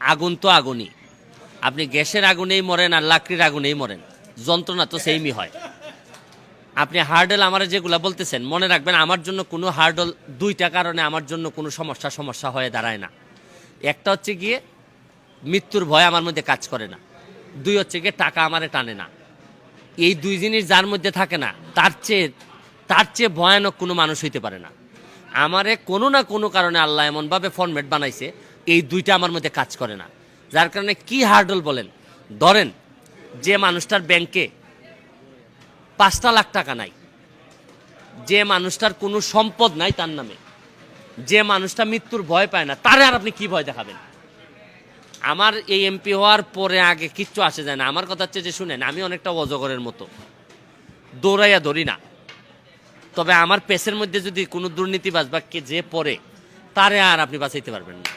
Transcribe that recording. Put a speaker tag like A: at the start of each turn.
A: আগুন তো আগুনই। আপনি গ্যাসের আগুনেই মরেন আর লাকড়ির আগুনেই মরেন। যন্ত্রণা তো সেইমই হয়। আপনি হার্ডেল আমার যেগুলা বলতেছেন, মনে রাখবেন আমার জন্য কোনো হার্ডল দুইটা কারণে আমার জন্য কোনো সমস্যা সমস্যা হয়ে দাঁড়ায় না। একটা হচ্ছে গিয়ে মৃত্যুর ভয় আমার মধ্যে কাজ করে না। দুই হচ্ছে গিয়ে টাকা আমারে টানে না। এই দুই জিনিস যার মধ্যে থাকে না, তার চেয়ে তার চেয়ে ভয়ানক কোনো মানুষ হইতে পারে না। আমারে কোনো না কোনো কারণে আল্লাহ এমনভাবে ফর্মেট বানাইছে এই দুইটা আমার মধ্যে কাজ করে না। যার কারণে কি হার্ডল বলেন? ধরেন, যে মানুষটার ব্যাংকে পাঁচটা লাখ টাকা নাই, যে মানুষটার কোনো সম্পদ নাই তার নামে, যে মানুষটা মৃত্যুর ভয় পায় না, তারে আর আপনি কি ভয় দেখাবেন? আমার এই এমপি হওয়ার পরে আগে কিচ্ছু আসে যায় না। আমার কথা হচ্ছে যে, শুনেন, আমি অনেকটা অজগরের মতো। দৌড়াইয়া ধরি না। তবে আমার পেসের মধ্যে যদি কোনো দুর্নীতিবাজ বা যে পড়ে, তারে আর আপনি বাঁচাইতে পারবেন না।